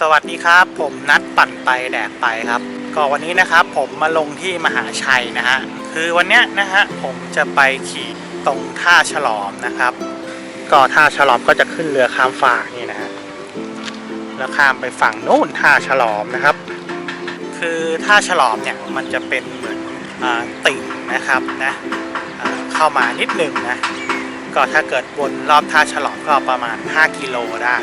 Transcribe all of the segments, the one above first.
สวัสดีครับผมนัดปั่นไปแดกไปครับ ก็วันนี้นะครับผมมาลงที่มหาชัยนะฮะคือวันเนี้ยนะฮะผมจะไปขี่ตรงท่าฉลอมนะครับ ก็ท่าฉลอมก็จะขึ้นเรือข้ามฟากนี่นะฮะแล้วข้ามไปฝั่งนู้นท่าฉลอมนะครับ คือท่าฉลอมเนี่ยมันจะเป็นเหมือนอติ่งนะครับนะเข้ามานิดหนึ่งนะก็ถ้าเกิดวนรอบท่าฉลอมก็ประมาณ 5 กิโลได้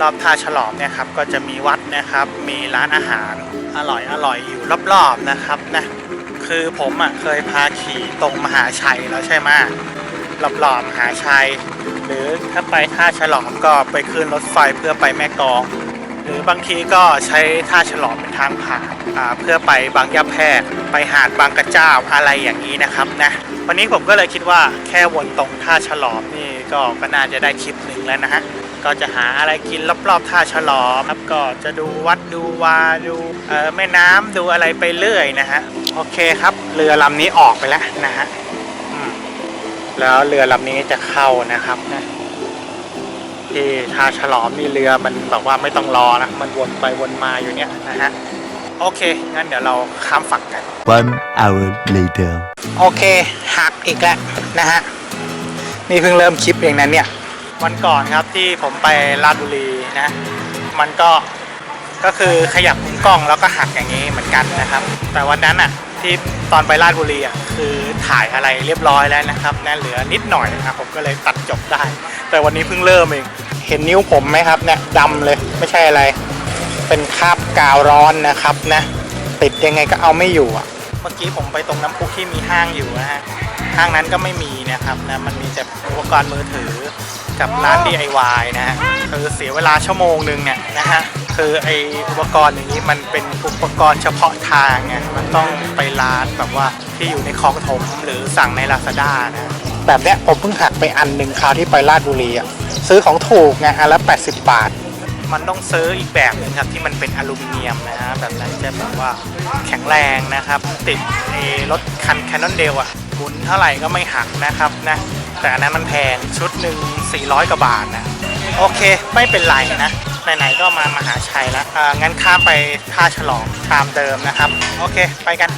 รอบท่าฉลอมเนี่ยครับก็จะมีวัดนะครับ มีร้านอาหารอร่อยอร่อยอยู่รอบๆนะครับนะคือผมอะเคยพาขี่ตรงมหาชัยแล้วใช่ไหมรอบๆมหาชัย หรือถ้าไปท่าฉลอมก็ไปขึ้นรถไฟเพื่อไปแม่กอง หรือบางทีก็ใช้ท่าฉลอมเป็นทางผ่านเพื่อไปบางยะแพรไปหาดบางกระเจ้าอะไรอย่างนี้นะครับนะวันนี้ผมก็เลยคิดว่าแค่วนตรงท่าฉลอมนี่ก็ก็น่าจะได้คลิปหนึ่งแล้วนะฮะ ก็จะหาอะไรกินรอบๆท่าฉลอมครับก็จะดูวัดดูวาดูเอ่อแม่น้ำดูอะไรไปเรื่อยนะฮะโอเคครับ เรือลำนี้ออกไปแล้วนะฮะอืมแล้วเรือลำนี้จะเข้านะครับนะที่ท่าฉลอมนี่เรือมันแบบว่าไม่ต้องรอนะมันวนไปวนมาอยู่เนี่ยนะฮะโอเค งั้นเดี๋ยวเราข้ามฝั่งกัน One hour later. โอเค หักอีกแล้วนะฮะ นี่เพิ่งเริ่มคลิปเองนะเนี่ย วันก่อนครับที่ผมไปลาดบุรีนะ มันก็ก็คือขยับมุมกล้องแล้วก็หักอย่างนี้เหมือนกันนะครับ แต่วันนั้นอะที่ตอนไปลาดบุรีอะคือถ่ายอะไรเรียบร้อยแล้วนะครับนะเหลือนิดหน่อยนะครับผมก็เลยตัดจบได้ แต่วันนี้เพิ่งเริ่มเองเห็นนิ้วผมไหมครับเนี่ยดำเลยไม่ใช่อะไร เป็นคราบกาวร้อนนะครับนะติดยังไงก็เอาไม่อยู่อะเมื่อกี้ผมไปตรงน้ำพุที่มีห้างอยู่นะฮะ ห้างนั้นก็ไม่มีนะครับนะมันมีแต่อุปกรณ์มือถือกับร้าน DIY นะฮะคือเสียเวลาชั่วโมงหนึ่งเนี่ยนะฮะคือไออุปกรณ์อย่างนี้มันเป็นอุปกรณ์เฉพาะทางไงมันต้องไปร้านแบบว่าที่อยู่ในคลองถมหรือสั่งใน Lazada นะแบบเนี้ยผมเพิ่งหักไปอันหนึ่งคราวที่ไปลาดบุรีอะซื้อของถูกไงอันละ 80 บาท มันต้องซื้ออีกแบบหนึงครับที่มันเป็นอลูมิเนียมนะฮะแบบนั้นจะแบบว่าแข็งแรงนะครับ ติดไอ้รถคันแคนนอนเดลอะ หมุนเท่าไหร่ก็ไม่หักนะครับนะแต่อันนั้นมันแพงชุดหนึ่ง400กว่าบาทนะโอเคไม่เป็นไรนะไหนๆก็มามหาชัยแล้วอ่างั้นข้ามไปท่าฉลองตามเดิมนะครับ โอเคไปกัน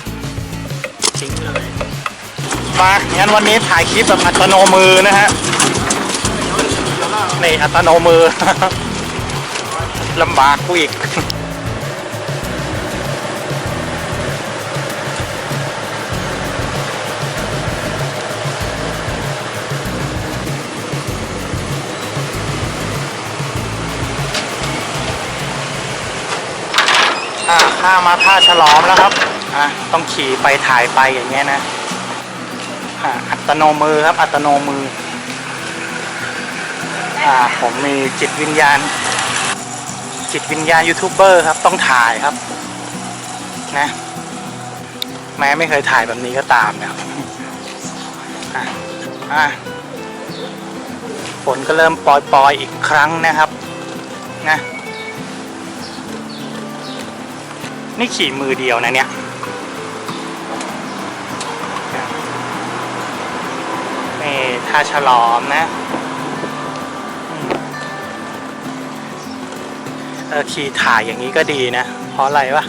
ทิ้งเลยมางั้นวันนี้ถ่ายคลิปแบบอัตโนมือนะฮะนี่อัตโนมือลำบากกูอีก มาท่าฉลอมแล้วครับอะต้องขี่ไปถ่ายไปอย่างเงี้ยนะอ่าอัตโนมือครับ อัตโนมืออ่าผมมีจิตวิญญาณ จิตวิญญาณยูทูบเบอร์ครับ ต้องถ่ายครับ นะ แม้ไม่เคยถ่ายแบบนี้ก็ตามเนี่ยอะอะฝนก็เริ่มปล่อยๆอีกครั้งนะครับ นะ นี่ขี่มือเดียวนะเนี่ยนี่ท่าฉลอมนะเออขี่ถ่ายอย่างนี้ก็ดีนะ เพราะอะไรวะ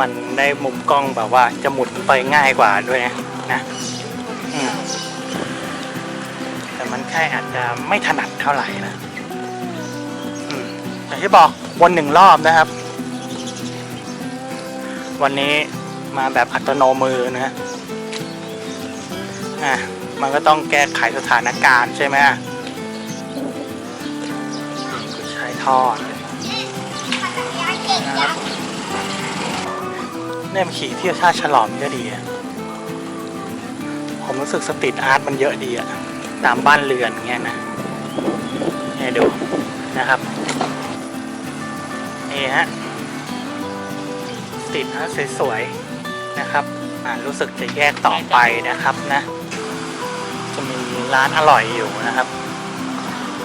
มันได้มุมกล้องแบบว่าจะหมุนไปง่ายกว่าด้วยนะนะแต่มันแค่อาจจะไม่ถนัดเท่าไหร่นะอืมอย่างที่บอกวนหนึ่งรอบนะครับ วันนี้มาแบบอัตโนมือนะอะมันก็ต้องแก้ไขสถานการณ์ใช่ไหมอะนี่กุยช่ทอดนะครับเนี่ยมันขี่เที่ยวชาติฉลอมก็ดีอะผมรู้สึกสตรีทอาร์ตมันเยอะดีอะตามบ้านเรือนเงี้ยนะให้ดูนะครับ นี่ฮะ ติดนะสวยๆนะครับอ่ารู้สึกจะแยกต่อไปนะครับนะ จะมีร้านอร่อยอยู่นะครับ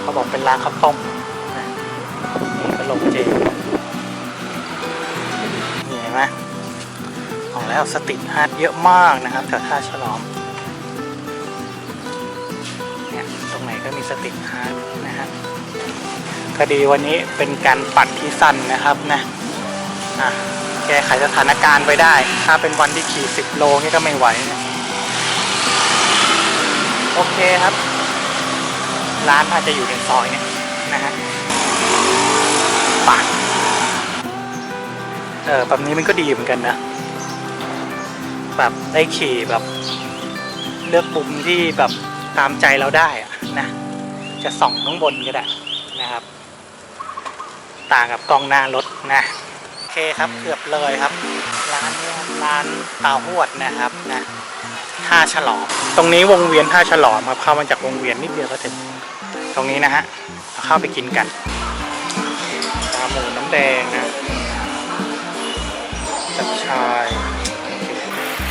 เขาบอกเป็นร้านข้าวต้มนะนี่ก็ลงเจนี่เห็นไหมของแล้วสติฮาร์ดเยอะมากนะครับแถวท่าฉลอมเนี่ยตรงไหนก็มีสติฮาร์ดนะฮะก็อดีวันนี้เป็นการปั่นที่สั้นนะครับนะอะ แก้ไขสถานการณ์ไปได้ ถ้าเป็นวันที่ขี่ 10 โลนี่ก็ไม่ไหวนะโอเคครับ ร้านอาจะอยู่ในซอยเนี่ยนะฮะปั่นเออแบบนี้มันก็ดีเหมือนกันนะ แบบได้ขี่แบบ เลือกปุ่มที่แบบตามใจเราได้อะนะจะส่องข้างบนก็ได้นะครับ ต่างกับกล้องหน้ารถนะ เคครับเกือบเลยครับ ร้านเนี้ยร้านตาหวดนะครับนะท่าฉลอม ตรงนี้วงเวียนท่าฉลอมครับเข้ามาจากวงเวียนนิดเดียวก็ถึงตรงนี้นะฮะเอาเข้าไปกินกันปลาหมูน้ำแดงนะจับชาย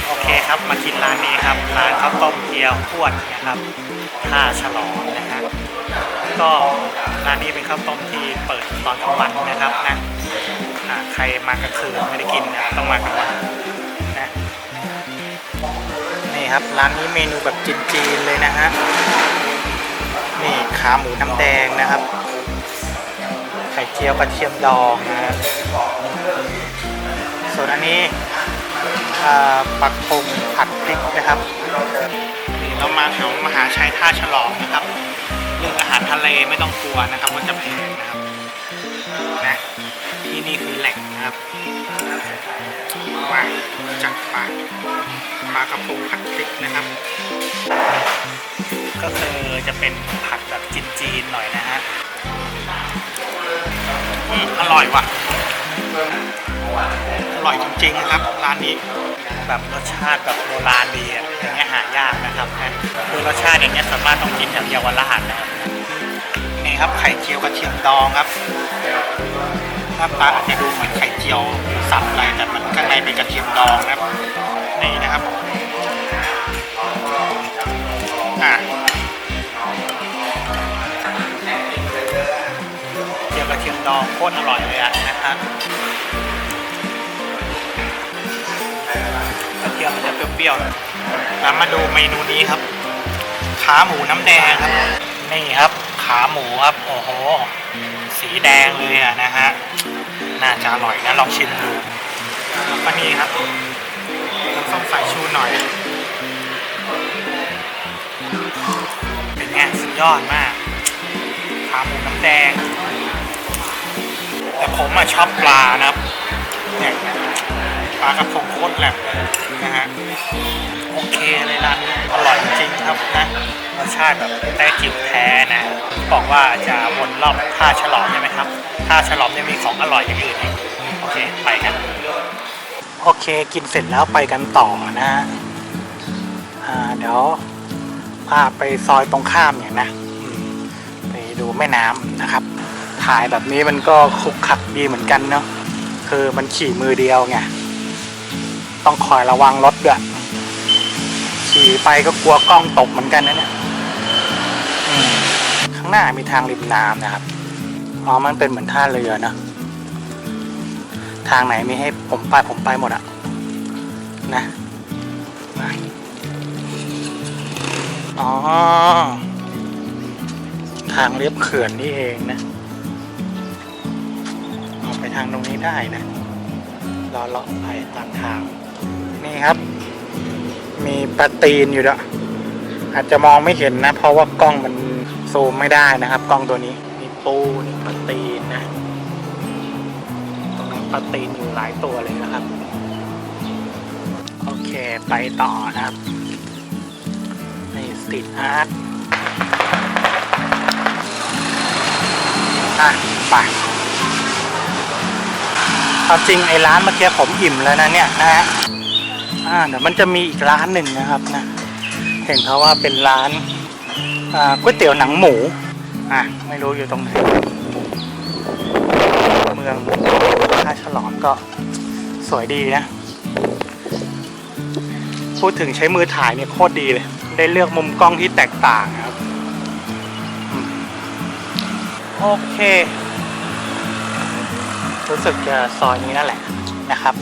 โอเคครับมากินร้านนี้ครับร้านข้าวต้มเกี๊ยวทวดนะครับท่าฉลอมนะฮะก็ร้านนี้เป็นข้าวต้มที่เปิดตอนกลางวันนะครับนะอ่าใค รมากลางคืนไม่ได้กินนะต้องมากลางวันนะนี่ครับร้านนี้เมนูแบบจีนๆเลยนะฮะนี่ขาหมูน้ำแดงนะครับ ไข่เจียวกระเทียมดองนะฮะส่วนอันนี้อ่าปักปงผัดพริกนะครับนี่เรามาแถวมหาชัยท่าฉลองนะครับเรื่องอาหารทะเลไม่ต้องกลัวนะครับว่าจะแพงนะครับ นะครับมาจัดปลาปลากระพงผัดพริกนะครับ ก็คือจะเป็นผัดแบบจีนๆหน่อยนะฮะอืมอร่อยว่ะอร่อยจริงๆครับร้านนี้แบบรสชาติแบบโบราณดีอะอย่างเงี้ยหายากนะครับคือรสชาติอย่างเงี้ยสามารถต้องกินแถวเยาวราชนะครับนี่ครับไข่เจียวกระเทียมดองครับ น้าตาอาจจะดูเหมือนไข่เจียวสับอะไรแต่มันข้างในเป็นกระเทียมดองนะครับนี่นะครับอะเจียวกระเทียมดองโคตรอร่อยเลยอะนะครับกระเทียมมันจะเปรี้ยวๆน่อยแล้วมาดูเมนูนี้ครับ ขาหมูน้ำแดงครับนี่ครับ ขาหมูครับโอ้โห สีแดงเลยอะนะฮะ น่าจะอร่อยนะลองชิมดูก็นี่ครับน้ำส้มสายชูหน่อย เป็นไงสุดยอดมากขาหมูน้ำแดง แต่ผมมาชอบปลานะครับเนี่ยปลากระพงโคตรแหลมเลยนะฮะ โอเคเลยร้านนี้อร่อยจริงครับนะรสชาติแบบแต้จิ๋วแท้นะบอกว่าจะวนรอบท่าฉลอมใช่ไหมครับท่าฉลอมยังมีของอร่อยอย่างอื่นอีกโอเคไปกันโอเคกินเสร็จแล้วไปกันต่อนะอ่าเดี๋ยวพาไปซอยตรงข้ามเนี่ยนะไปดูแม่น้ำนะครับ ถ่ายแบบนี้มันก็คลุกคลักดีเหมือนกันเนาะคือมันขี่มือเดียวไงต้องคอยระวังรถด้วย ขี่ไปก็กลัวกล้องตกเหมือนกันนะเนี่ยข้างหน้ามีทางริมน้ำนะครับอ๋อมันเป็นเหมือนท่าเรือนะทางไหนมีให้ผมไปผมไปหมดอะนะอ๋อ ทางเรียบเขื่อนนี่เองนะออกไปทางตรงนี้ได้นะรอเลาะไปตามทาง นี่ครับ มีปลาตีนอยู่ด้วยอาจจะมองไม่เห็นนะ เพราะว่ากล้องมันซูมไม่ได้นะครับ กล้องตัวนี้มีปูนี่ปลาตีนนะ ตรงนั้นปลาตีนอยู่หลายตัวเลยนะครับ โอเคไปต่อนะครับในสตรีทอาร์ตอะไปความจริงไอ้ร้านเมื่อกี้ผมอิ่มแล้วนะเนี่ยนะฮะ อ่าเดี๋ยวมันจะมีอีกร้านหนึ่งนะครับนะเห็นเขาว่าเป็นร้านก๋วยเตี๋ยวหนังหมูอะไม่รู้อยู่ตรงไหนเมืองท่าฉลอมก็สวยดีนะพูดถึงใช้มือถ่ายเนี่ยโคตรดีเลย ได้เลือกมุมกล้องที่แตกต่างครับ โอเค รู้สึกจะซอยนี้นั่นแหละนะครับ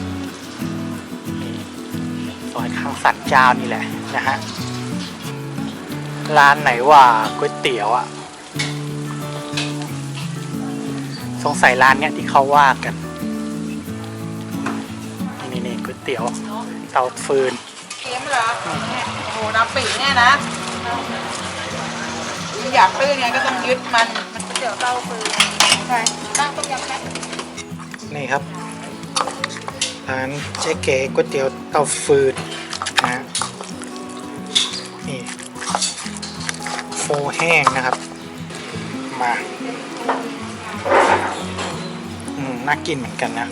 ซอยข้างสันเจ้านี่แหละนะฮะ ร้านไหนว่าก๋วยเตี๋ยวอะสงสัยร้านเนี้ยที่เขาว่ากัน นี่นี่ก๋วยเตี๋ยว เตาฟืนเค็มเหรอเนี่ยโอ้โหน้ำปีเนี่ยนะอยากตื้นไงก็ต้องยึดมัน มันเดี๋ยวเต้าฟืนใช่ตั้งต้มยำแม่นี่ครับ ร้านเจ๊เก๋ก๋วยเตี๋ยวเตาฟืนนะนี่โฟแห้งนะครับ มาอืมน่ากินเหมือนกันนะ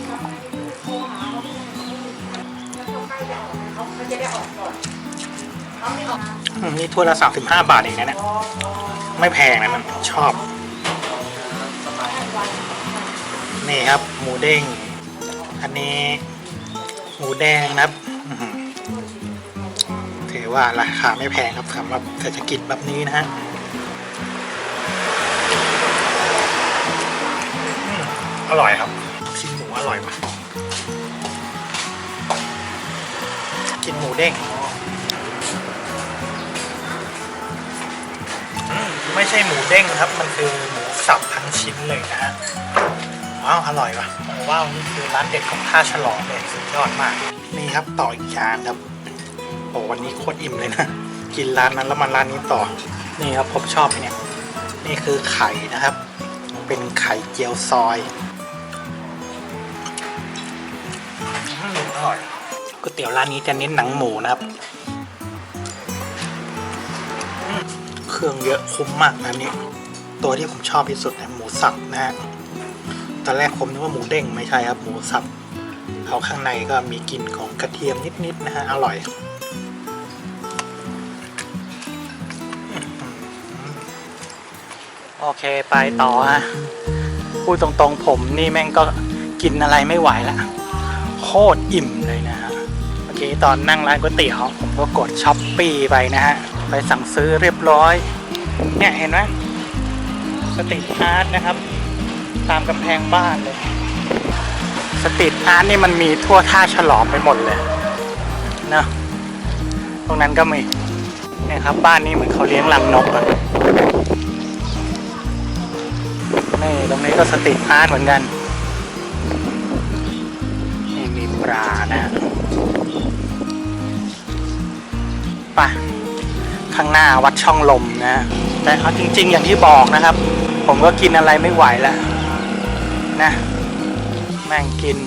อืมนี่ถ้วยละสามสิบห้าบาทเองนะเนี่ยไม่แพงนะมันชอบ นี่ครับ หมูเด้ง อันนี้ หมูแดงนะครับอื้อหือถือว่าราคาไม่แพงครับสำหรับเศรษฐกิจแบบนี้นะฮะอืมอร่อยครับชิ้นหมูอร่อยว่ะกินหมูเด้งอืมไม่ใช่หมูเด้งครับ มันคือหมูสับทั้งชิ้นเลยนะฮะว้าวอร่อยว่ะ ว้าวนี่คือร้านเด็ดของท่าฉลองเลยสุดยอดมาก นี่ครับต่ออีกจานครับโอ้วันนี้โคตรอิ่มเลยนะ กินร้านนั้นแล้วมาร้านนี้ต่อ นี่ครับผมชอบเนี่ย นี่คือไข่นะครับ เป็นไข่เจียวซอยอร่อยก๋วยเตี๋ยวร้านนี้จะเน้นหนังหมูนะครับ เครื่องเยอะคุ้มมากร้านนี้ตัวที่ผมชอบที่สุดเนี่ยหมูสับนะฮะ ตอนแรกผมนึกว่าหมูเด้งไม่ใช่ครับหมูสับเอาข้างในก็มีกลิ่นของกระเทียมนิดๆนะฮะอร่อยโอเคไปต่อฮะพูดตรงๆผมนี่แม่งก็กินอะไรไม่ไหวละโคตรอิ่มเลยนะฮะเมื่อกี้ตอนนั่งร้านก๋วยเตี๋ยวผมก็กดช้อปปี้ไปนะฮะไปสั่งซื้อเรียบร้อย เนี่ยเห็นไหมสตรีทอาร์ตนะครับ ตามกำแพงบ้านเลย สตรีทอาร์ตนี่มันมีทั่วท่าฉลอมไปหมดเลยนะตรงนั้นก็มีเนี่ยครับบ้านนี้เหมือนเขาเลี้ยงรังนกอะนี่ตรงนี้ก็สตรีทอาร์ตเหมือนกันนี่มีปลานะฮะไปข้างหน้าวัดช่องลมนะ แต่เอาจริง ๆ อย่างที่บอกนะครับ ผมก็กินอะไรไม่ไหวแล้ว นะ แม่งกิน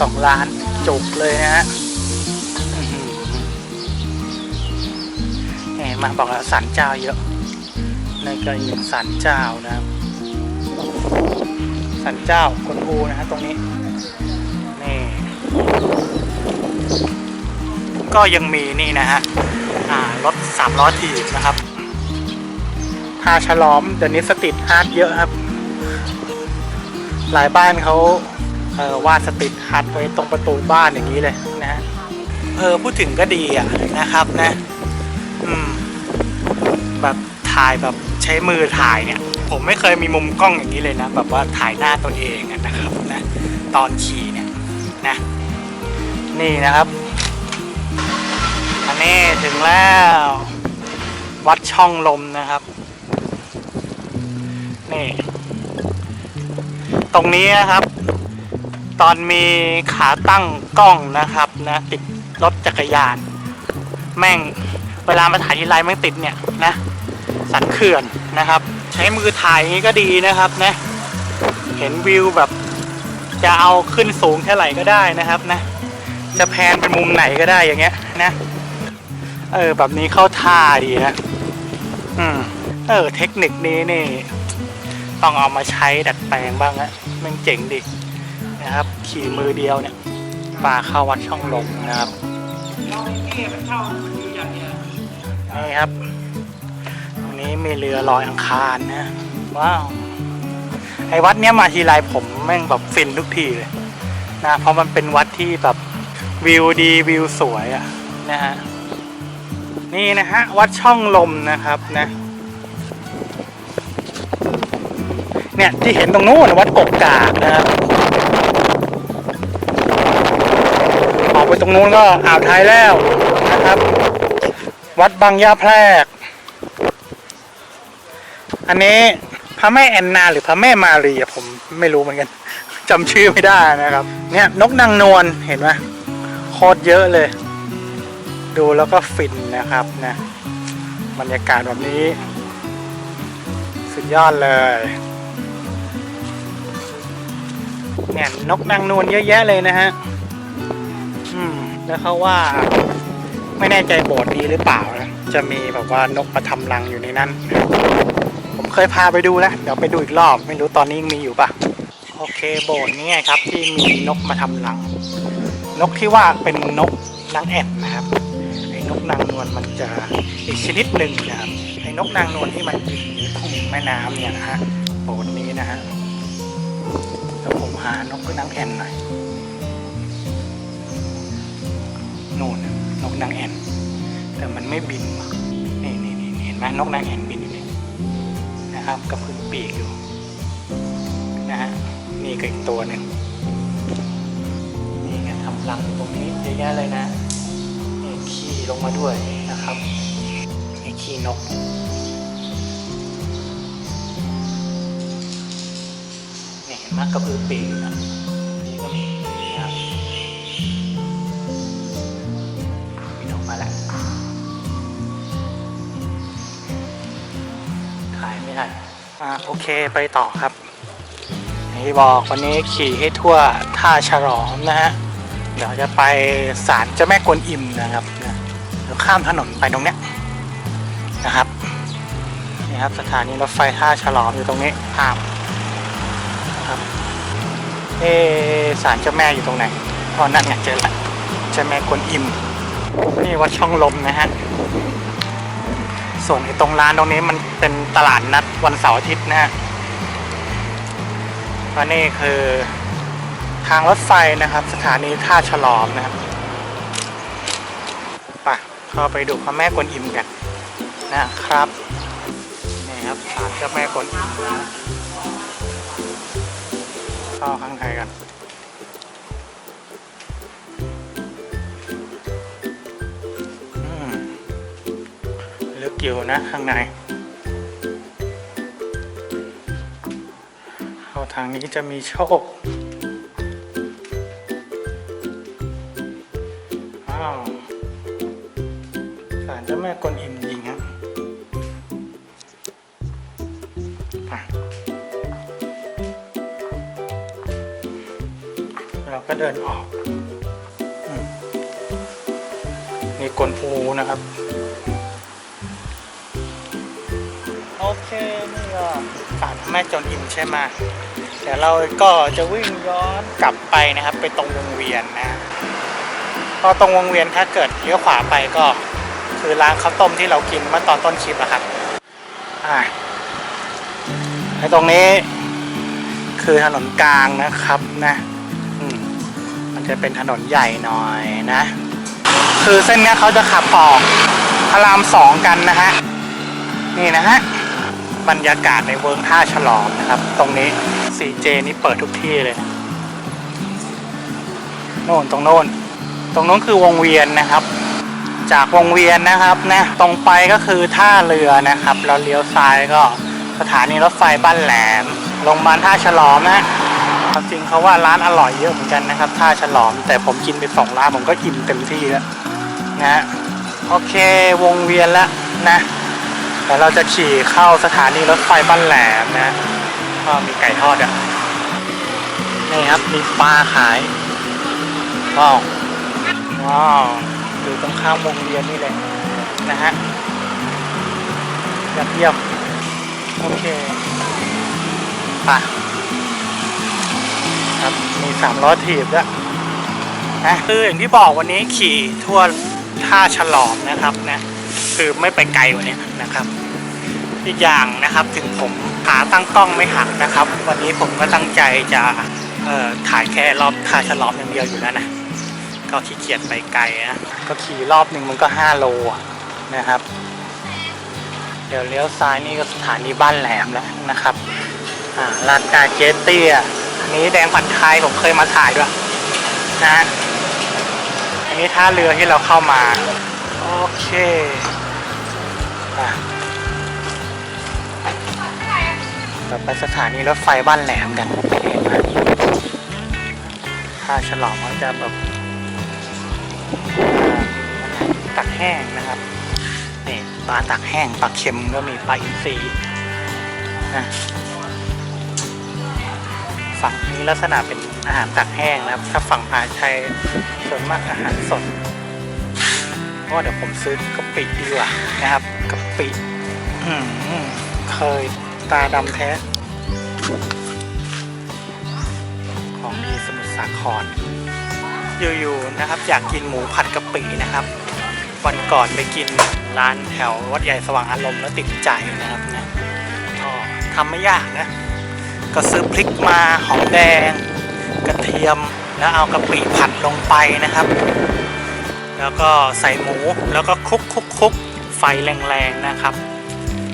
สองล้านจุกเลยนะฮะนี่มาบอกแล้วสันเจ้าเยอะนั่นก็อีกสันเจ้านะครับสันเจ้ากวนอูนะฮะตรงนี้นี่ก็ยังมีนี่นะฮะรถสามล้อถีบนะครับพาฉลอมเดี๋ยวนี้สตรีทอาร์ตเยอะครับ หลายบ้านเขาเวาดสตรีทอาร์ตไว้ตรงประตูบ้านอย่างนี้เลยนะฮะเออพูดถึงก็ดีอะนะครับนะอืมแบบถ่ายแบบใช้มือถ่ายเนี่ย ผมไม่เคยมีมุมกล้องอย่างนี้เลยนะ แบบว่าถ่ายหน้าตัวเองนะครับนะตอนขี่เนี่ยนะนี่นะครับ อันนี้ถึงแล้ว วัดช่องลมนะครับ นี่ ตรงนี้นะครับ ตอนมีขาตั้งกล้องนะครับนะติดรถจักรยาน แม่งเวลามาถ่ายทีไรแม่งติดเนี่ยนะสันเขื่อนนะครับ ใช้มือถ่ายอย่างนี้ก็ดีนะครับนะเห็นวิวแบบจะเอาขึ้นสูงเท่าไหร่ก็ได้นะครับนะ จะแพนเป็นมุมไหนก็ได้อย่างเงี้ยนะเออแบบนี้เข้าท่าดีนะอืมเออเทคนิคนี้นี่ ต้องเอามาใช้ดัดแปลงบ้างนะมันเจ๋งดีนะครับ ขี่มือเดียวเนี่ยปลาเข้าวัดช่องลมนะครับนี่ครับวันนี้มีเรือลอยอังคารนะว้าวไอ้วัดเนี้ยมาทีไรผมแม่งแบบฟินทุกทีเลยนะเพราะมันเป็นวัดที่แบบวิวดีวิวสวยอะนะฮะนี่นะฮะวัดช่องลมนะครับนะ เนี่ยที่เห็นตรงนู้นวัดกกกากนะครับออกไปตรงนู้นก็อ่าวไทยแล้วนะครับ วัดบางยาแพรก อันนี้พระแม่แอนนาหรือพระแม่มารีอะผมไม่รู้เหมือนกันจำชื่อไม่ได้นะครับ เนี่ยนกนางนวลเห็นไหมโคตรเยอะเลย ดูแล้วก็ฟินนะครับนะบรรยากาศแบบนี้ สุดยอดเลย เนี่ยนกนางนวลเยอะแยะเลยนะฮะอืมแล้วเขาว่า ไม่แน่ใจโบสถ์นี้หรือเปล่านะ จะมีแบบว่านกมาทำรังอยู่ในนั้น ผมเคยพาไปดูแล้วเดี๋ยวไปดูอีกรอบ ไม่รู้ตอนนี้ยังมีอยู่ปะโอเคโบสถ์นี้ไงครับ ที่มีนกมาทำรัง นกที่ว่าเป็นนกนางแอ่นนะครับไอ้นกนางนวลมันจะอีกชนิดหนึ่งนะครับไอ้นกนางนวลที่มันบินอยู่ทุ่งแม่น้ำเนี่ยนะฮะโบสถ์นี้นะฮะ แล้วผมหานกนางแอ่นหน่อยนู่นน่ะนกนางแอ่น แต่มันไม่บินนี่นี่นี่เห็นไหมนกนางแอ่นบินอยู่นี่นะครับกับพื้นปีกอยู่ นะฮะนี่ก็อีกตัวหนึ่งนี่ไงทำรังตรงนี้เยอะแยะเลยนะนี่ขี่ลงมาด้วยนะครับนี่ขี่นก นี่เห็นไหมกระพือปีกนะนี่ก็มีนะครับบินออกมาแล้วถ่ายไม่ทันอ่าโอเคไปต่อครับอย่างที่บอกวันนี้ขี่ให้ทั่วท่าฉลอมนะฮะเดี๋ยวจะไปศาลเจ้าแม่กวนอิมนะครับเดี๋ยวข้ามถนนไปตรงเนี้ยนะครับนี่ครับสถานีรถไฟท่าฉลอมอยู่ตรงนี้ข้าม เอะศาลเจ้าแม่อยู่ตรงไหนพอนั่นไงเจอละเจ้าแม่กวนอิม นี่วัดช่องลมนะฮะ ส่วนไอ้ตรงร้านตรงนี้มันเป็นตลาดนัดวันเสาร์อาทิตย์นะฮะและนี่คือทางรถไฟนะครับ สถานีท่าฉลอมนะครับไปเข้าไปดูพระแม่กวนอิมกันนะครับ นี่ครับศาลเจ้าแม่กวนอิมนะ เข้าข้างในกันอืมลึกอยู่นะข้างใน เข้าทางนี้จะมีโชคอ้าวศาลเจ้าแม่กวนอิม เดินออกมนี่กลปูนะครับ โอเคนี่ก็ศาลแม่จนอิมใช่ไหมเดี๋ยวเราก็จะวิ่งย้อนกลับไปนะครับ ไปตรงวงเวียนนะพอตรงวงเวียนถ้าเกิดเลี้ยวขวาไปก็ คือร้านข้าวต้มที่เรากินเมื่อตอนต้นคลิปนะครับอ่าไอ้ตรงนี้คือถนนกลางนะครับนะ จะเป็นถนนใหญ่หน่อยนะ คือเส้นนี้เขาจะขับออกพระรามสองกันนะฮะ นี่นะฮะ บรรยากาศในเวิร์งท่าฉลอมนะครับ ตรงนี้ CJ นี่เปิดทุกที่เลยโน่นตรงโน่น ตรงโน้นคือวงเวียนนะครับ จากวงเวียนนะครับนะตรงไปก็คือท่าเรือนะครับ แล้วเลี้ยวซ้ายก็สถานีรถไฟบ้านแหลมโรงพยาบาลท่าฉลอมนะ ความจริงเขาว่าร้านอร่อยเยอะเหมือนกันนะครับท่าฉลอม แต่ผมกินไปสองร้านผมก็อิ่มเต็มที่แล้วนะฮะโอเควงเวียนแล้วนะเดี๋ยวเราจะขี่เข้าสถานีรถไฟบ้านแหลมนะก็มีไก่ทอดอะนี่ครับมีปลาขายว้าวว้าวอยู่ตรงข้ามวงเวียนนี่เลยนะฮะยอดเยี่ยมโอเคไป ครับ มีสามล้อถีบด้วยนะคืออย่างที่บอกวันนี้ขี่ทั่วท่าฉลอมนะครับนะคือไม่ไปไกลกว่านี้นะครับ อีกอย่างนะครับถึงผมขาตั้งกล้องไม่หักนะครับ วันนี้ผมก็ตั้งใจจะถ่ายแค่รอบท่าฉลอมอย่างเดียวอยู่แล้วนะก็ขี้เกียจไปไกลนะก็ขี่รอบหนึ่งมันก็ 5 โลนะครับ เดี๋ยวเลี้ยวซ้ายนี่ก็สถานีบ้านแหลมแล้วนะครับลาดกาเจเตีย นี้แดงผัดไทยผมเคยมาถ่ายด้วยนะฮะอันนี้ท่าเรือที่เราเข้ามา โอเคอะเราไปสถานีรถไฟบ้านแหลมกันเห็นไหมถ้าฉลองมันจะแบบตักแห้งนะครับนี่ปลาตักแห้งปลาเค็มก็มีปลาอินทรีนะ ฝั่งนี้ลักษณะเป็นอาหารตักแห้งนะครับ ถ้าฝั่งมหาชัยส่วนมากอาหารสดเพราะว่าเดี๋ยวผมซื้อกะปิดีกว่านะครับกะปิเคยตาดำแท้ ของดีสมุทรสาครอยู่ๆนะครับ อยากกินหมูผัดกะปินะครับ วันก่อนไปกินร้านแถววัดใหญ่สว่างอารมณ์แล้วติดใจนะครับนะก็ทำไม่ยากนะ ก็ซื้อพริกมาหอมแดง กระเทียมแล้วเอากะปิผัดลงไปนะครับ แล้วก็ใส่หมูแล้วก็คลุกคลุกคลุกไฟแรงๆนะครับ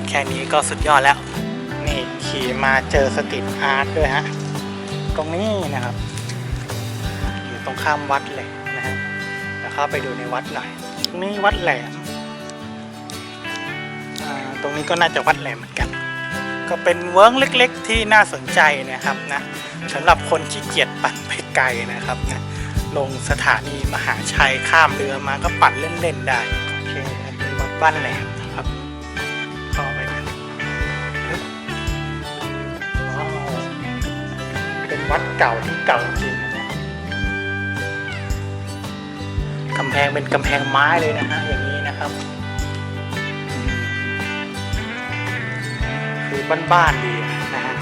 แค่นี้ก็สุดยอดแล้ว นี่ขี่มาเจอสตรีทอาร์ตด้วยฮะตรงนี้นะครับ อยู่ตรงข้ามวัดเลยนะฮะเดี๋ยวเข้าไปดูในวัดหน่อยตรงนี้วัดแหลมตรงนี้ก็น่าจะวัดแหลมเหมือนกัน ก็เป็นเวิร์กเล็ก ๆ ที่น่าสนใจนะครับนะสำหรับคนขี้เกียจปั่นไปไกลนะครับนะลงสถานีมหาชัยข้ามเรือมาก็ปั่นเล่นๆได้โอเคเป็นวัดบ้านแหลมนะครับเข้าไปกันว้าวเป็นวัดเก่าที่เก่าจริงนะกำแพงเป็นกำแพงไม้เลยนะฮะอย่างนี้นะครับ บ้านๆดีนะฮะ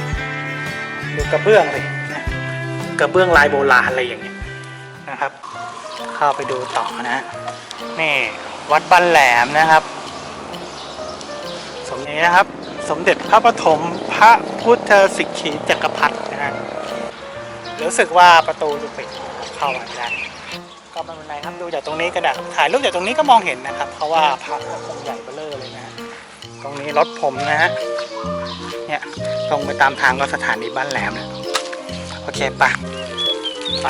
ดูกระเบื้องเลยนะกระเบื้องลายโบราณอะไรอย่างเงี้ยนะครับ เข้าไปดูต่อนะนี่วัดบ้านแหลมนะครับ สมนี้นะครับ สมเด็จพระปฐมพระพุทธสิกขีจักรพรรดินะฮะรู้สึกว่าประตูจะปิดเข้ามาไม่ได้ก็ไม่เป็นไรครับดูจากตรงนี้ก็ได้ถ่ายรูปจากตรงนี้ก็มองเห็นนะครับ เพราะว่าพระองค์ใหญ่เบ้อเลยนะฮะตรงนี้รถผมนะฮะ เนี่ยตรงไปตามทางก็สถานีบ้านแหลมนะโอเคปไป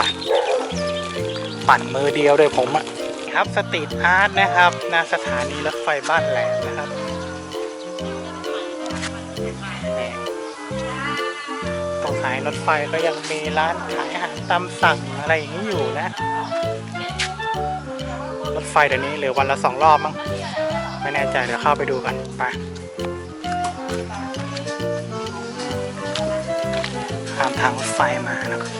ปั่นมือเดียวเลยผมอะครับสตรีทอาร์ตนะครับหน้าสถานีรถไฟบ้านแหลมนะครับตรงขายรถไฟก็ยังมีร้านขายอาหารตามสั่งอะไรอย่างนี้อยู่นะ รถไฟเดี๋ยวนี้เหลือวันละสองรอบมั้งไม่แน่ใจเดี๋ยวเข้าไปดูกันไปามทางรถไฟมานะครับ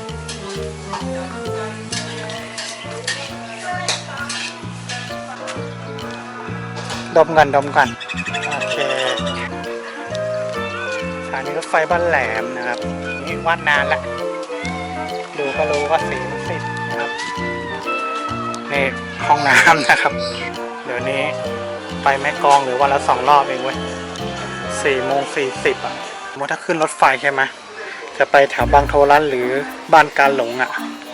ดมกันดมกันโอเคสถานีรถไฟบ้านแหลมนะครับ นี่วัดนานละดูก็รู้ว่าสีมันติดนะครับนี่ห้องน้ำนะครับ เดี๋ยวนี้ไปแม่กองหรือวันละสองรอบเองเว้ยสี่โมงสี่สิบอะมถ้าขึ้นรถไฟใช่ไหม จะไปแถวบางโทรันหรือบ้านการหลงอะ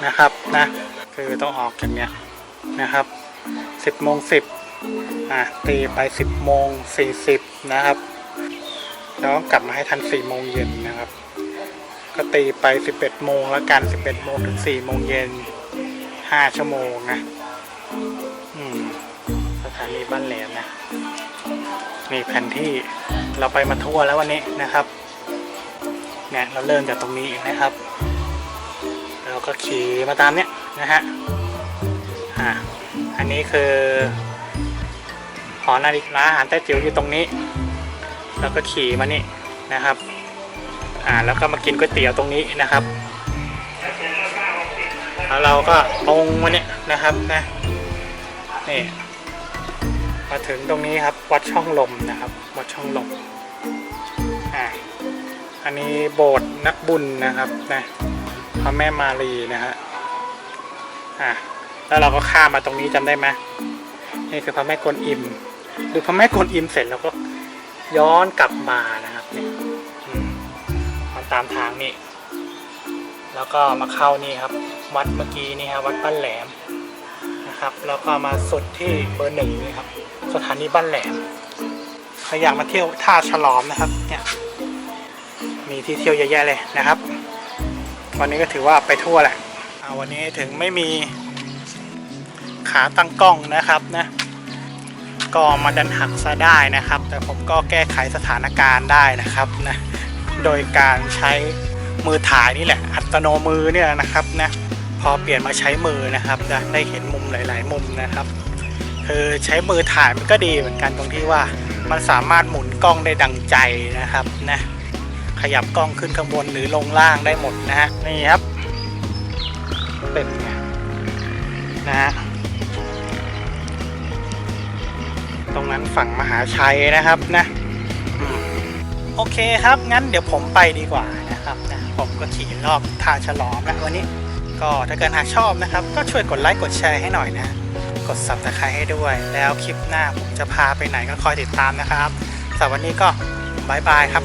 นะครับนะคือต้องออกอย่างเนี้ยนะครับสิบโมงสิบอะตีไป 10โมง40นะครับแล้วกลับมาให้ทัน4โมงเย็นนะครับ ก็ตีไป 11โมงแล้วกัน 11โมงถึง4โมงเย็น5ชั่วโมงนะอืมสถานีบ้านแหลมนะนี่แผนที่เราไปมาทั่วแล้ววันนี้นะครับ เนี่ยเราเริ่มจากตรงนี้นะครับ เราก็ขี่มาตามเนี้ยนะฮะอ่าอันนี้คือหอนาฬิกาอาหารแต้จิ๋วอยู่ตรงนี้ แล้วก็ขี่มานี่นะครับอ่าแล้วก็มากินก๋วยเตี๋ยวตรงนี้นะครับแล้วเราก็ตรงมาเนี่ยนะครับนะนี่มาถึงตรงนี้ครับวัดช่องลมนะครับ วัดช่องลม อันนี้โบสถ์นักบุญนะครับนะพระแม่มารีนะฮะอ่าแล้วเราก็ข้ามมาตรงนี้จำได้ไหมนี่คือพระแม่กวนอิมดูพระแม่กวนอิมเสร็จแล้วก็ย้อนกลับมานะครับเนี่อืมาตามทางนี่แล้วก็มาเข้านี่ครับ วัดเมื่อกี้นี่ครับวัดบ้านแหลมนะครับแล้วก็มาสุดที่เบอร์หนึ่งนี่ครับ สถานีบ้านแหลมใครอยากมาเที่ยวท่าฉลอมนะครับเนี่ย มีที่เที่ยวเยอะแยะเลยนะครับ วันนี้ก็ถือว่าไปทั่วแหละวันนี้ถึงไม่มีขาตั้งกล้องนะครับนะก็มาดันหักซะได้นะครับ แต่ผมก็แก้ไขสถานการณ์ได้นะครับนะโดยการใช้มือถ่ายนี่แหละ อัตโนมือเนี่ยนะครับนะพอเปลี่ยนมาใช้มือนะครับจะได้เห็นมุมหลาย ๆ มุมนะครับ คือใช้มือถ่ายมันก็ดีเหมือนกันตรงที่ว่ามันสามารถหมุนกล้องได้ดังใจนะครับนะ ขยับกล้องขึ้นข้างบนหรือลงล่างได้หมดนะฮะนี่ครับเป็นไงนะฮะตรงนั้นฝั่งมหาชัยนะครับนะโอเคครับ งั้นเดี๋ยวผมไปดีกว่านะครับนะผมก็ขี่รอบท่าฉลอมนะวันนี้ก็ถ้าเกิดหากชอบนะครับ ก็ช่วยกดไลค์กดแชร์ให้หน่อยนะ กด subscribe ให้ด้วย แล้วคลิปหน้าผมจะพาไปไหนก็คอยติดตามนะครับสำหรับวันนี้ก็บายบายครับ